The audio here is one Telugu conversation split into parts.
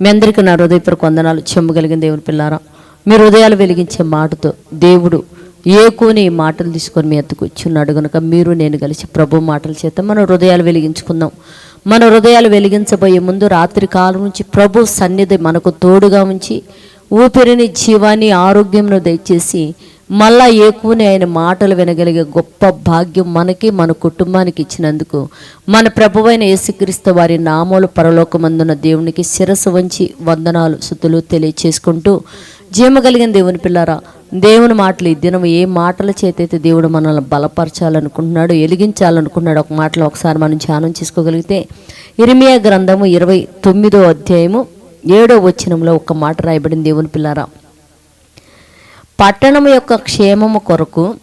మీ అందరికీ నా హృదయపూర్వక వందనాలు. చెమ్మగలిగిన దేవుని పిల్లారా మీ హృదయాలు వెలిగించే మాటతో దేవుడు ఏకోని మాటలు తీసుకొని మీ ఎత్తుకు వచ్చున్నాడు కనుక మీరు నేను కలిసి ప్రభు మాటల చేత మన హృదయాలు వెలిగించుకుందాం. మన హృదయాలు వెలిగించబోయే ముందు రాత్రి కాలం నుంచి ప్రభు సన్నిధి మనకు తోడుగా ఉంచి ఊపిరిని జీవాన్ని ఆరోగ్యంలో దయచేసి మళ్ళా ఏకుని ఆయన మాటలు వినగలిగే గొప్ప భాగ్యం మనకి మన కుటుంబానికి ఇచ్చినందుకు మన ప్రభువైన యేసుక్రీస్తు వారి నామోలు పరలోకమందున్న దేవునికి శిరస్సు వంచి వందనాలు సుతులు తెలియచేసుకుంటూ జీవగలిగిన దేవుని పిల్లారా దేవుని మాటలు ఈ దినం ఏ మాటల చేతైతే దేవుడు మనల్ని బలపరచాలనుకుంటున్నాడు ఎలిగించాలనుకుంటున్నాడు ఒక మాటలో ఒకసారి మనం ధ్యానం చేసుకోగలిగితే ఇరిమియా గ్రంథము ఇరవై తొమ్మిదో అధ్యాయము ఏడో వచనంలో ఒక మాట రాయబడింది దేవుని పిల్లారా. పట్టణం యొక్క క్షేమము కొరకు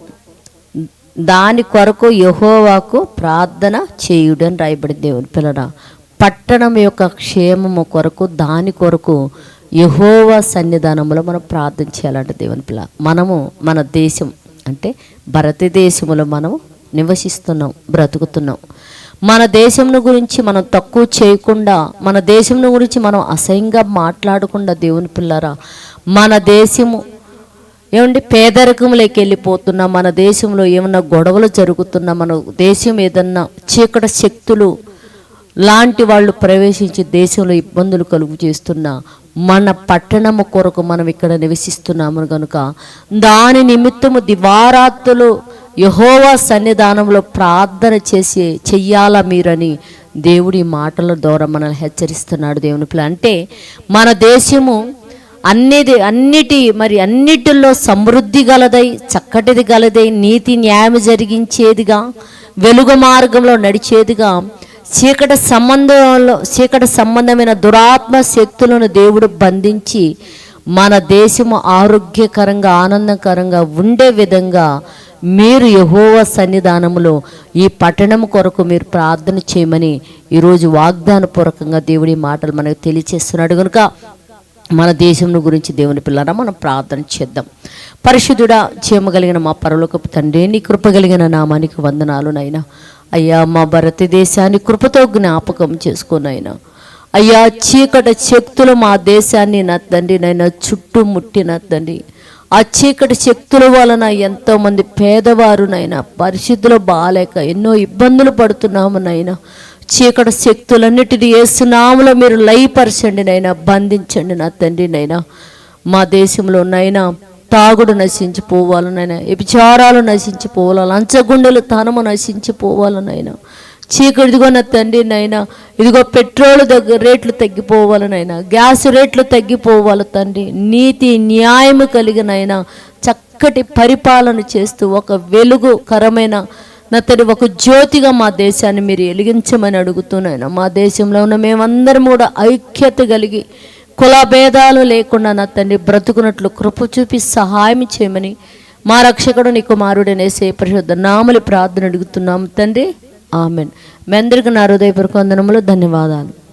దాని కొరకు యహోవాకు ప్రార్థన చేయుడని రాయబడి దేవుని పిల్లరా. పట్టణం యొక్క క్షేమము కొరకు దాని కొరకు యహోవా సన్నిధానంలో మనం ప్రార్థన చేయాలంటే దేవుని పిల్ల. మనము మన దేశం అంటే భారతదేశంలో మనం నివసిస్తున్నాం బ్రతుకుతున్నాం. మన దేశంను గురించి మనం తక్కువ చేయకుండా మన దేశంను గురించి మనం అసహ్యంగా మాట్లాడకుండా దేవుని పిల్లరా మన దేశము ఏమండి? పేదరికంలోకి వెళ్ళిపోతున్నా మన దేశంలో ఏమన్నా గొడవలు జరుగుతున్నా మన దేశం ఏదన్నా చీకటి శక్తులు లాంటి వాళ్ళు ప్రవేశించి దేశంలో ఇబ్బందులు కలుగు చేస్తున్నా మన పట్టణము కొరకు మనం ఇక్కడ నివసిస్తున్నాము కనుక దాని నిమిత్తము దివారాత్తులు యహోవా సన్నిధానంలో ప్రార్థన చేసి చెయ్యాలా మీరని దేవుడి మాటల ద్వారా మనల్ని హెచ్చరిస్తున్నాడు దేవుని అంటే మన దేశము అన్నిది అన్నిటి మరి అన్నిటిలో సమృద్ధి గలదై చక్కటిది గలదై నీతి న్యాయం జరిగించేదిగా వెలుగు మార్గంలో నడిచేదిగా చీకటి సంబంధంలో చీకటి సంబంధమైన దురాత్మ శక్తులను దేవుడు బంధించి మన దేశము ఆరోగ్యకరంగా ఆనందకరంగా ఉండే విధంగా మీరు యహోవ సన్నిధానములో ఈ పట్టణం కొరకు మీరు ప్రార్థన చేయమని ఈరోజు వాగ్దానపూర్వకంగా దేవుడి మాటలు మనకు తెలియచేస్తున్నాడు కనుక మన దేశంలో గురించి దేవుని పిల్లరా మనం ప్రార్థన చేద్దాం. పరిశుద్ధుడా చేయమగలిగిన మా పరలోకపు తండ్రి నీ కృప కలిగిన నామానికి వందనాలు నైనా అయ్యా మా భారతదేశాన్ని కృపతో జ్ఞాపకం చేసుకోనైనా అయ్యా చీకటి శక్తులు మా దేశాన్ని నా తండ్రి నైనా చుట్టుముట్టిన తండ్రి. ఆ చీకటి శక్తుల వలన ఎంతోమంది పేదవారునైనా పరిస్థితులు బాగాలేక ఎన్నో ఇబ్బందులు పడుతున్నాము నైనా చీకటి శక్తులన్నిటిని ఏసునాములో మీరు లయపరచండి నైనా బంధించండి నా తండ్రి నైనా మా దేశంలో నైనా తాగుడు నశించిపోవాలనైనా వ్యభిచారాలు నశించిపోవాలి లంచగుండెలు తనము నశించిపోవాలనైనా చీకటి ఇదిగో నా తండ్రి నైనా ఇదిగో పెట్రోల్ దగ్గర రేట్లు తగ్గిపోవాలనైనా గ్యాస్ రేట్లు తగ్గిపోవాలి తండ్రి. నీతి న్యాయము కలిగినైనా చక్కటి పరిపాలన చేస్తూ ఒక వెలుగుకరమైన నా తల్లి ఒక జ్యోతిగా మా దేశాన్ని మీరు వెలిగించమని అడుగుతున్నాను మా దేశంలో ఉన్న మేమందరం కూడా ఐక్యత కలిగి కులభేదాలు లేకుండా నా తండ్రి బ్రతుకున్నట్లు కృప చూపి సహాయం చేయమని మా రక్షకుడు నీ కుమారుడనేసే పరిశుద్ధ నామలి ప్రార్థన అడుగుతున్నాము తండ్రి. ఆమెన్. మీ అందరికీ నా హృదయపూర్వక వందనములు ధన్యవాదాలు.